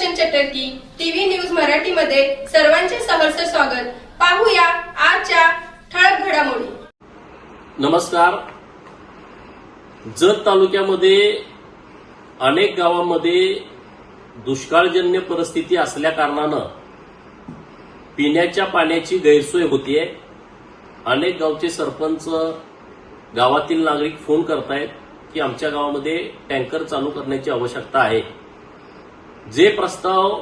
की TV news मराठीमध्ये सर्वांचे सहर्ष स्वागत. पाहूया आजच्या ठळक घडामोडी. नमस्कार. जत तालुक्यामध्ये अनेक गावांमध्ये दुष्काळजन्य परिस्थिती असल्या कारणानं पिण्याच्या पाण्याची गैरसोय होतीये. अनेक गावचे सरपंच गावातील नागरिक फोन करतायत की आमच्या गावामध्ये टँकर चालू करण्याची आवश्यकता आहे. जे प्रस्ताव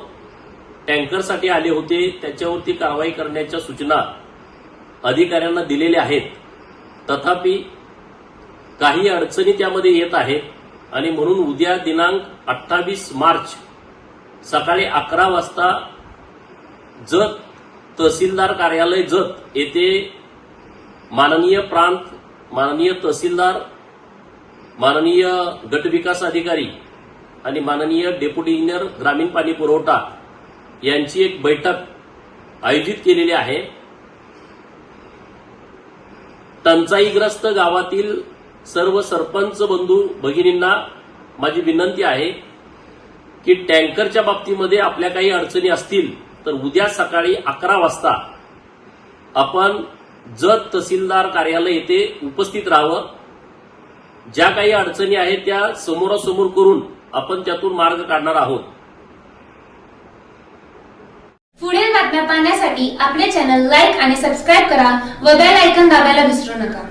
टँकरसाठी आले होते त्याच्यावरती कारवाई करण्याच्या सूचना अधिकाऱ्यांना दिलेल्या आहेत. तथापि काही अडचणी त्यामध्ये येत आहेत आणि म्हणून उद्या दिनांक अठ्ठावीस मार्च सकाळी अकरा वाजता जत तहसीलदार कार्यालय जत येथे माननीय प्रांत माननीय तहसीलदार माननीय गटविकास अधिकारी आणि माननीय डेप्युटी इंजिनियर ग्रामीण पाणी पुरवठा यांची एक बैठक आयोजित केलेली आहे. टंचाईग्रस्त गावातील सर्व सरपंच बंधू भगिनींना माझी विनंती आहे की टँकरच्या बाबतीमध्ये आपल्या काही अडचणी असतील तर उद्या सकाळी अकरा वाजता आपण जत तहसीलदार कार्यालय येथे उपस्थित राहावं. ज्या काही अडचणी आहेत त्या समोरासमोर करून आपण त्यातून मार्ग काढणार आहोत. पुढील बातम्या पाहण्यासाठी आपले चॅनल लाईक आणि सबस्क्राईब करा व बेल ऐकन दाबायला विसरू नका.